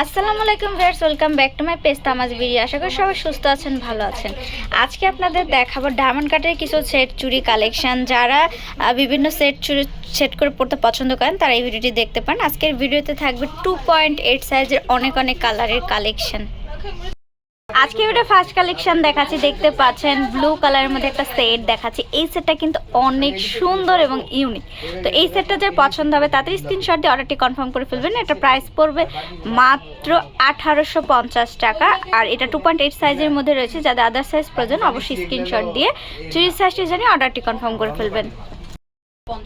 আসসালামু আলাইকুম viewers welcome back to my page তামাজ বিড়ি আশা করি সবাই সুস্থ আছেন, ভালো আছেন। আজকে আপনাদের দেখাবো ডায়মন্ড কাটের কিছু সেট চুরি কালেকশন যারা বিভিন্ন সেট চুরি সেট করে পড়তে পছন্দ করেন, তারা এই ভিডিওটি দেখতে পান আজকের ভিডিওতে থাকবে টু পয়েন্ট এইট সাইজের অনেক অনেক কালারের কালেকশন আজকে ভিডিও ফার্স্ট কালেকশন দেখাচ্ছি, দেখতে পাচ্ছেন ব্লু কালারের মধ্যে একটা সেট দেখাচ্ছি। এই সেটটা কিন্তু অনেক সুন্দর এবং ইউনিক তো এই সেটটা যার পছন্দ হবে তাদের স্ক্রিনশট দিয়ে অর্ডারটি কনফার্ম করে ফেলবেন। এটা প্রাইস পড়বে মাত্র আঠারোশো পঞ্চাশ টাকা। আর এটা টু পয়েন্ট এইট সাইজের মধ্যে রয়েছে, যাদের আদার সাইজ প্রয়োজন, অবশ্যই স্ক্রিনশট দিয়ে চুরির সাইজটি জানিয়ে অর্ডারটি কনফার্ম করে ফেলবেন।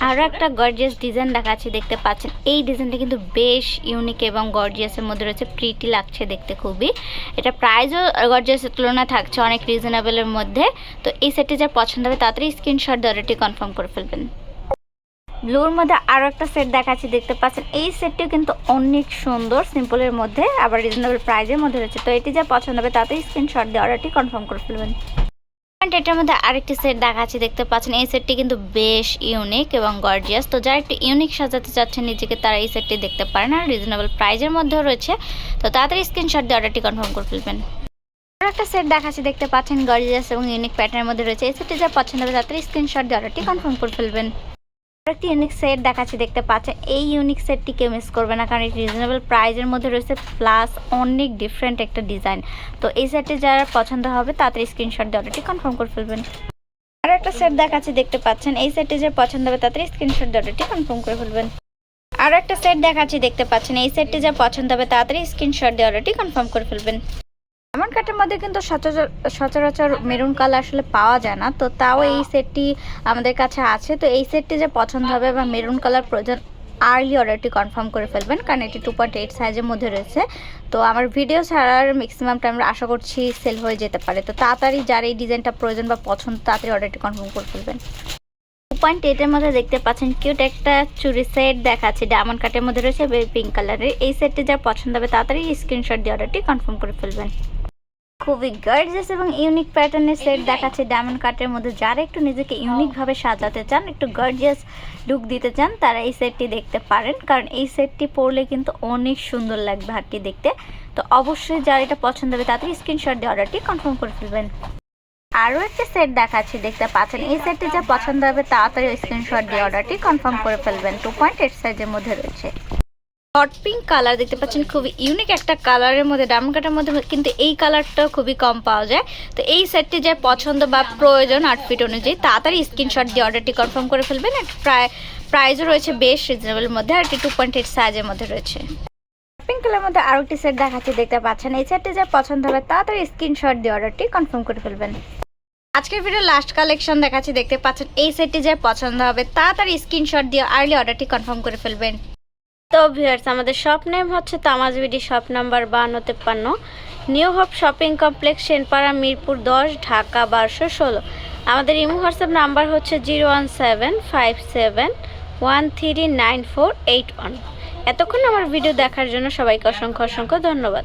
আরও একটা গর্জিয়াস ডিজাইন দেখাচ্ছি দেখতে পাচ্ছেন। এই ডিজাইনটা কিন্তু বেশ ইউনিক এবং গর্জিয়াসের মধ্যে রয়েছে প্রিটি লাগছে দেখতে খুবই। এটা প্রাইসও গর্জিয়াসের তুলনায় থাকছে অনেক রিজনেবলের মধ্যে। তো এই সেটটি যা পছন্দ হবে তাড়াতাড়ি স্ক্রিনশট দিয়ে অর্ডারটি কনফার্ম করে ফেলবেন। ব্লুর মধ্যে আরও একটা সেট দেখাচ্ছি দেখতে পাচ্ছেন। এই সেটটিও কিন্তু অনেক সুন্দর সিম্পলের মধ্যে আবার রিজনেবল প্রাইজের মধ্যে রয়েছে। তো এটি যা পছন্দ হবে তাতেই স্ক্রিনশট দিয়ে অর্ডারটি কনফার্ম করে ফেলবেন। And এটার মধ্যে আরেকটি সেট দেখাচ্ছি দেখতে পাচ্ছেন, এই সেটটি কিন্তু বেশ ইউনিক এবং গর্জিয়াস তো যারা একটু ইউনিক সাজাতে চাচ্ছেন, নিজেকে তারা এই সেটটি দেখতে পারেন। আর রিজনেবল প্রাইজের মধ্যেও রয়েছে। তো তাড়াতাড়ি স্ক্রিনশট দিয়ে অর্ডারটি কনফার্ম করে ফেলবেন। একটা সেট দেখাচ্ছি দেখতে পাচ্ছেন গর্জিয়াস এবং ইউনিক প্যাটার্নের মধ্যে রয়েছে। এই সেটটি যা পছন্দ হবে, তাড়াতাড়ি স্ক্রিনশট দিয়ে অর্ডারটি কনফার্ম করে ফেলবেন। আরেকটি ইউনিক সেট দেখাচ্ছি, দেখতে পাচ্ছেন? এই ইউনিক সেটটি কেউ মিস করবে না, কারণ এটি রিজনেবল প্রাইজের মধ্যে রয়েছে প্লাস অনেক ডিফারেন্ট একটা ডিজাইন তো এই সেটটি যারা পছন্দ হবে, তাড়াতাড়ি স্ক্রিনশট দিয়ে অর্ডারটি কনফার্ম করে ফেলবেন। আর একটা সেট দেখাচ্ছি, দেখতে পাচ্ছেন? এই সেটটি যে পছন্দ হবে, তাড়াতাড়ি স্ক্রিনশট দিয়ে অর্ডারটি কনফার্ম করে ফেলবেন। আর একটা সেট দেখাচ্ছি, দেখতে পাচ্ছেন? এই সেটটি যা পছন্দ হবে, তাড়াতাড়ি স্ক্রিনশট দিয়ে অর্ডারটি কনফার্ম করে ফেলবেন। এমন কাঠের মধ্যে কিন্তু সচরাচর সচরাচর মেরুন কালার আসলে পাওয়া যায় না। তো তাও এই সেটটি আমাদের কাছে আছে। তো এই সেটটি যে পছন্দ হবে বা মেরুন কালার প্রয়োজন আর্লি অর্ডারটি কনফার্ম করে ফেলবেন কারণ এটি টু পয়েন্ট এইট সাইজের মধ্যে রয়েছে। তো আমার ভিডিও ছাড়ার ম্যাক্সিমাম টাইম আশা করছি সেল হয়ে যেতে পারে। তো তাড়াতাড়ি যার এই ডিজাইনটা প্রয়োজন বা পছন্দ তাড়াতাড়ি অর্ডারটি কনফার্ম করে ফেলবেন। টু পয়েন্ট এইটের মধ্যে দেখতে পাচ্ছেন কিউট একটা চুরি সেট দেখাচ্ছে ডায়মন্ড কাটের মধ্যে রয়েছে পিঙ্ক কালারের এই সেটটি যা পছন্দ হবে তাড়াতাড়ি স্ক্রিনশট দিয়ে অর্ডারটি কনফার্ম করে ফেলবেন। খুবই গার্জিয়াস এবং ইউনিক প্যাটার্নের সেট দেখাচ্ছে ডায়মন্ড কাটের মধ্যে। যারা একটু নিজেকে ইউনিকভাবে সাজাতে চান একটু গার্জিয়াস লুক দিতে চান তারা এই সেটটি দেখতে পারেন। কারণ এই সেটটি পরলে কিন্তু অনেক সুন্দর লাগবে হাটটি দেখতে। তো অবশ্যই যারা এটা পছন্দ হবে তাড়াতাড়ি স্ক্রিনশট দিয়ে অর্ডারটি কনফার্ম করে ফেলবেন। আরও একটা সেট দেখাচ্ছি দেখতে পাচ্ছেন? এই সেটটি যা পছন্দ হবে তাড়াতাড়ি স্ক্রিনশট দিয়ে অর্ডারটি কনফার্ম করে ফেলবেন। টু পয়েন্ট এইট সাইজের মধ্যে রয়েছে। হট পিঙ্ক কালার দেখতে পাচ্ছেন, খুবই ইউনিক একটা কালারের মধ্যে ডায়মন্ড কাটার মধ্যে, কিন্তু এই কালারটা খুবই কম পাওয়া যায়। তো এই সেটটি যে পছন্দ বা প্রয়োজন আউটফিট অনুযায়ী, তাড়াতাড়ি স্ক্রিনশট দিয়ে অর্ডারটি কনফার্ম করে ফেলবেন। আর প্রায় প্রাইসও রয়েছে বেশ রিজনেবলের মধ্যে, আর টু পয়েন্ট এইট সাইজের মধ্যে রয়েছে। পিঙ্ক কালারের মধ্যে আরও একটি সেট দেখাচ্ছি, দেখতে পাচ্ছেন। এই সেটটি যে পছন্দ হবে, তাড়াতাড়ি স্ক্রিনশট দিয়ে অর্ডারটি কনফার্ম করে ফেলবেন। আজকের ভিডিও লাস্ট কালেকশন দেখাচ্ছি, দেখতে পাচ্ছেন। এই সেটটি যে পছন্দ হবে, তাড়াতাড়ি স্ক্রিনশট দিয়ে আর্লি অর্ডারটি কনফার্ম করে ফেলবেন। তো ভিউয়ার্স আমাদের শপ নেম হচ্ছে তামাজ বিডি শপ নাম্বার বান্ন তেপ্পান্ন new hop shopping complex Senpara Mirpur দশ, ঢাকা বারোশো ষোলো। আমাদের ইমো হোয়াটসঅ্যাপ নাম্বার হচ্ছে zero one seven five seven one three nine four eight one. এতক্ষণ আমার ভিডিও দেখার জন্য সবাইকে অসংখ্য অসংখ্য ধন্যবাদ।